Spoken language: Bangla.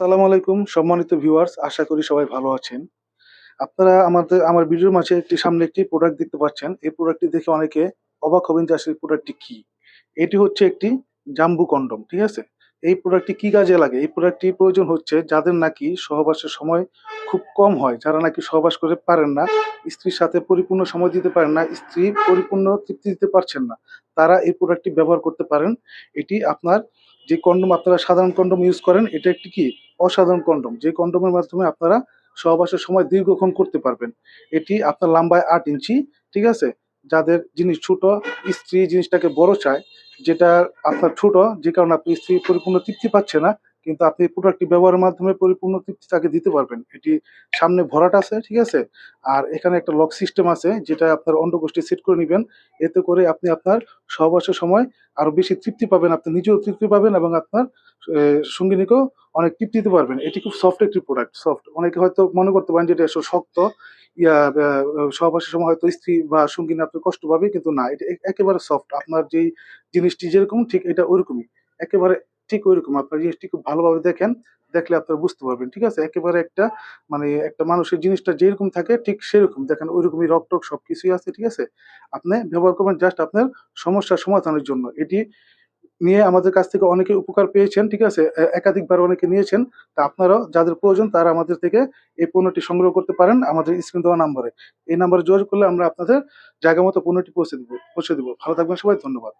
আসসালামু আলাইকুম, সম্মানিত ভিউয়ার্স আশা করি সবাই ভালো আছেন। আপনারা আমাদের, আমার ভিডিওর মাঝে একটি, সামনে একটি প্রোডাক্ট দেখতে পাচ্ছেন। এই প্রোডাক্টটি দেখে অনেকে অবাক হবেন যে আসলে প্রোডাক্টটি কি। এটি হচ্ছে একটি জাম্বু কন্ডম, ঠিক আছে? এই প্রোডাক্টটি কি কাজে লাগে? এই প্রোডাক্টটি প্রয়োজন হচ্ছে যাদের নাকি সহবাসের সময় খুব কম হয়, যারা নাকি সহবাস করে পারেন না, স্ত্রীর সাথে পরিপূর্ণ সময় দিতে পারেন না, স্ত্রী পরিপূর্ণ তৃপ্তি দিতে পারছেন না, তারা এই প্রোডাক্টটি ব্যবহার করতে পারেন। এটি আপনার যে কন্ডম, আপনারা সাধারণ কন্ডম ইউজ করেন, এটা একটি কি? অসাধারণ কন্ডম, যে কন্ডমের মাধ্যমে আপনারা সহবাসের সময় দীর্ঘক্ষণ করতে পারবেন। এটি আপনার লম্বায় আট ইঞ্চি, ঠিক আছে? যাদের জিনিস ছোট, স্ত্রী জিনিসটাকে বড় চায়, যেটা আপনার ছোট, যে কারণে আপনি স্ত্রী পরিপূর্ণ তৃপ্তি পাচ্ছে না কিন্তু আপনি প্রোডাক্টটি ব্যবহারের মাধ্যমে পরিপূর্ণ তৃপ্তি তাকে দিতে পারবেন। এটি সামনে ভরাট আছে, ঠিক আছে? আর এখানে একটা লক সিস্টেম আছে, যেটা আপনার অন্ডকোষ্ঠী সেট করে নেবেন। এতে করে আপনি আপনার সহবাসের সময় আরও বেশি তৃপ্তি পাবেন, আপনি নিজেও তৃপ্তি পাবেন এবং আপনার সঙ্গিনীকেও অনেক তৃপ্তি দিতে পারবেন। এটি খুব সফট একটি প্রোডাক্ট সফট অনেকে হয়তো মনে করতে পারেন যে এটা শক্ত, ইয়া সহবাসের সময় হয়তো স্ত্রী বা সঙ্গিনী আপনি কষ্ট পাবে, কিন্তু না, এটা একেবারে সফট আপনার যেই জিনিসটি যেরকম, ঠিক এটা ওইরকমই। একেবারে ঠিক ওইরকম। আপনার জিনিসটি খুব ভালোভাবে দেখেন, দেখলে আপনারা বুঝতে পারবেন, ঠিক আছে? একেবারে একটা মানে একটা মানুষের জিনিসটা যেরকম থাকে, ঠিক সেরকম। দেখেন ওইরকমই রক টক সব কিছুই আছে, ঠিক আছে? আপনি ব্যবহার করবেন জাস্ট আপনার সমস্যার সমাধানের জন্য। এটি নিয়ে আমাদের কাছ থেকে অনেকে উপকার পেয়েছেন, ঠিক আছে? একাধিকবার অনেকে নিয়েছেন। তা আপনারাও যাদের প্রয়োজন, তারা আমাদের থেকে এই পণ্যটি সংগ্রহ করতে পারেন আমাদের স্ক্রিন দেওয়া নাম্বারে। এই নাম্বারে যোগাযোগ করলে আমরা আপনাদের জায়গা মতো পণ্যটি পৌঁছে দিব পৌঁছে দিব। ভালো থাকবেন সবাই, ধন্যবাদ।